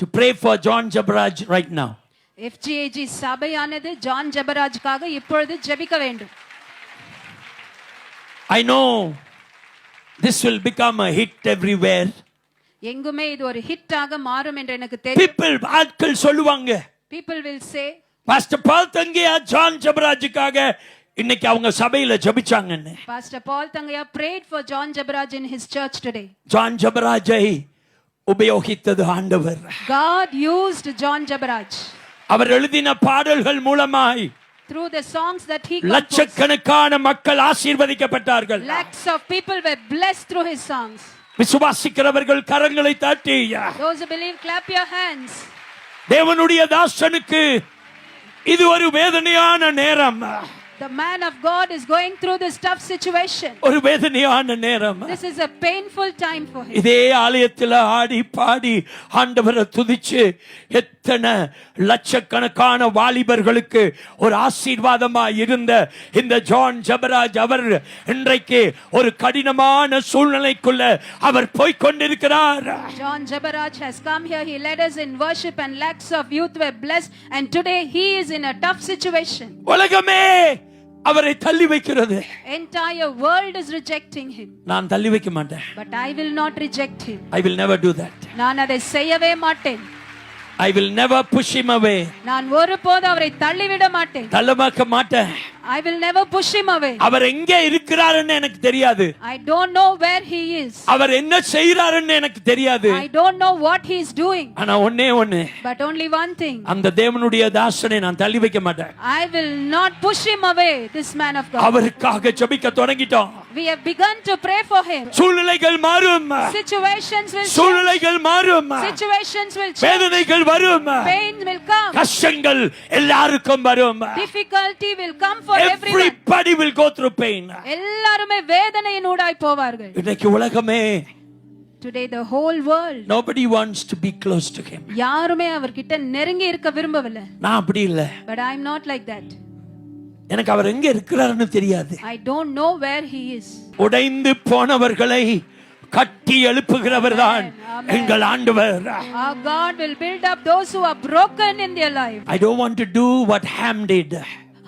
to pray for John Jabaraj right now. எஃப்ஜிஏஜி சபையானது John ஜெபராஜுக்காக இப்பொழுது ஜெபிக்க வேண்டும். I know this will become a hit everywhere. எங்குமே இது ஒரு ஹிட்டாக மாறும் என்று எனக்கு தெரியும். People, ஆட்கள் சொல்லுவாங்க. People will say pastor Paul Thangiah John ஜபராஜுக்காக இன்னைக்கு அவங்க சபையில ஜபிச்சாங்கன்னு. Pastor Paul Thangaiah prayed for John Jebaraj in his church today. John ஜபராஜை உபயோகித்தது ஆண்டவர் God used John Jabaraj அவர் எழுதின பாடல்கள் மூலமாய் through the songs that he. லட்சக்கணக்கான மக்கள் ஆசீர்வதிக்கப்பட்டார்கள் Lakhs of people were blessed through his songs. விசுவாசிக்கிறவர்கள் கரங்களை தட்டி Those who believe, clap your hands. தேவனுடைய தாசனுக்கு இது ஒரு வேதனையான நேரம் The man of God is going through this tough situation. ஒரு வேதனையான நேரம் This is a painful time for him. இதே ஆலயத்துல ஆடி பாடி ஆண்டவரை துதிச்சு எத்தனை லட்சக்கணக்கான வாலிபர்களுக்கு ஒரு ஆசீர்வாதமா இருந்த இந்த ஜான் ஜபராஜ் அவர் இன்றைக்கு ஒரு கடினமான சூழ்நிலைக்குள்ள அவர் போய்க் கொண்டிருக்கிறார் John Jabaraj has come here. He led us in worship, and lakhs of youth were blessed. And today he is in a tough situation. உலகமே அவரை தள்ளி வைக்கிறது. Entire world is rejecting him. நான் தள்ளி வைக்க மாட்டேன். But I will not reject him. I will never do that நான் அதை செய்யவே மாட்டேன். I will never push him away. நான் ஒருபோது அவரை தள்ளிவிட மாட்டேன். தள்ளமாக்க மாட்டேன். I will never push him away. அவர் எங்கே இருக்கிறாருன்னு எனக்கு தெரியாது I don't know where he is. அவர் என்ன செய்யறாருன்னு எனக்கு தெரியாது I don't know what he is doing. ஆனா ஒண்ணே ஒண்ணு But only one thing. அந்த தேவனுடைய தாசனை நான் தள்ளி வைக்க மாட்டேன் I will not push him away, this man of God. அவருக்காக ஜெபிக்க தொடங்கிட்டோம் We have begun to pray for him. சூழ்நிலைகள் மாறும் Situations will change. சூழ்நிலைகள் மாறும் Situations will change. வேதனைகள் வரும் Pain will come. கஷ்டங்கள் எல்லாருக்கும் வரும் Difficulty will come for everyone. everybody will go through pain எல்லாருமே வேதனையின் ஊடாய் போவார்கள் இன்னைக்கு உலகமே Today the whole world nobody wants to be close to him யாருமே அவர்கிட்ட நெருங்கி இருக்க விரும்பவில்லை நான் அப்படி இல்ல But I am not like that. எனக்கு அவர் எங்க இருக்கிறாருன்னு தெரியாது I don't know where he is. உடைந்து போனவர்களை கட்டி எழுப்புகிறவர் தான் எங்கள் ஆண்டவர் Our God will build up those who are broken in their life. I don't want to do what Ham did.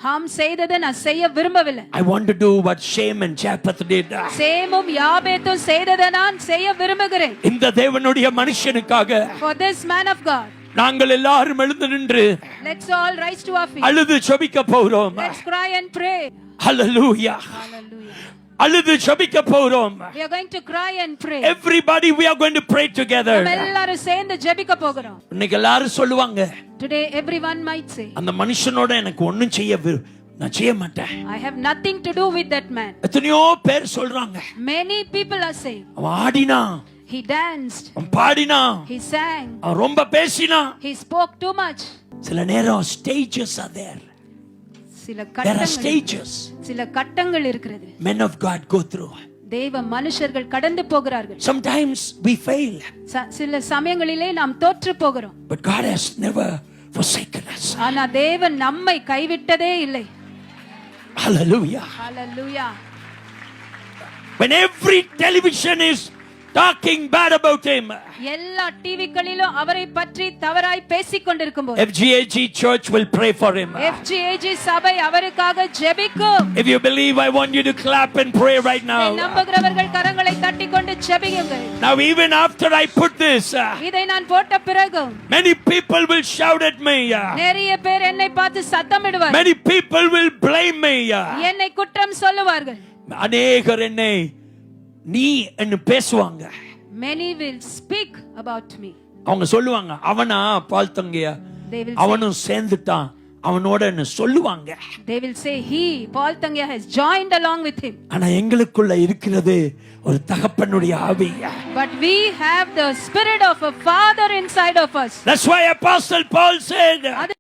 ஹாம் செய்ததை நான் செய்ய விரும்பவில்லை I want to do what Shem and Japheth did. சேமும் யாபேத்தும் செய்ததை நான் செய்ய விரும்புகிறேன் இந்த தேவனுடைய மனுஷனுக்காக For this man of God, நாங்கள் எல்லாரும் எழுந்து நின்று let's all rise to our feet. அழுது ஜெபிக்க போகிறோம் Let's cry and pray. Hallelujah Hallelujah. அழுது ஜெபிக்க போகிறோம் We are going to cry and pray. everybody we are going to pray together நம்ம எல்லாரும் சேர்ந்து ஜெபிக்க போகிறோம். இன்னைக்கு எல்லாரும் சொல்லுவாங்க Today everyone might say, அந்த மனுஷனோட எனக்கு ஒண்ணும் செய்ய நான் செய்ய மாட்டேன் I have nothing to do with that man. எத்தனையோ பேர் சொல்றாங்க Many people are saying, அவன் ஆடினா he danced, அவன் பாடினா he sang, அவன் ரொம்ப பேசினா he spoke too much. சில நேரம் ஸ்டேஜஸ் are there சில கட்டங்கள் சில கட்டங்கள் இருக்கிறது men of god go through தேவ மனுஷர்கள் கடந்து போகிறார்கள் sometimes we fail சில சமயங்களிலே நாம் தோற்று போகிறோம் but god has never forsaken us ஆனா தேவன் நம்மை கைவிட்டதே இல்லை hallelujah Hallelujah. when every television is talking bad about him எல்லா டிவிகளிலும் அவரை பற்றி தவறாய் பேசிக் கொண்டிருக்கும் போது fgag church will pray for him FGAG சபை அவருக்காக ஜெபிக்கும் if you believe i want you to clap and pray right இதை now நம்புகிறவர்கள் கரங்களை தட்டி கொண்டு ஜெபியுங்கள் now even after i put this uh, இதை நான் போட்ட பிறகும் many people will shout at me uh, நிறைய பேர் என்னை பார்த்து சத்தமிடுவார் many people will blame me uh, என்னை குற்றம் சொல்லுவார்கள் அநேகர் என்னை நீ என்று பேசுவாங்க many will speak about me அவங்க சொல்லுவாங்க அவனா பால் தங்கையா அவனும் சேர்ந்துட்டான் அவனோட என்ன சொல்லுவாங்க they will say he paul tangya has joined along with him ஆனா எங்களுக்குள்ள இருக்கிறது ஒரு தகப்பனுடைய ஆவி but we have the spirit of a father inside of us That's why Apostle Paul said,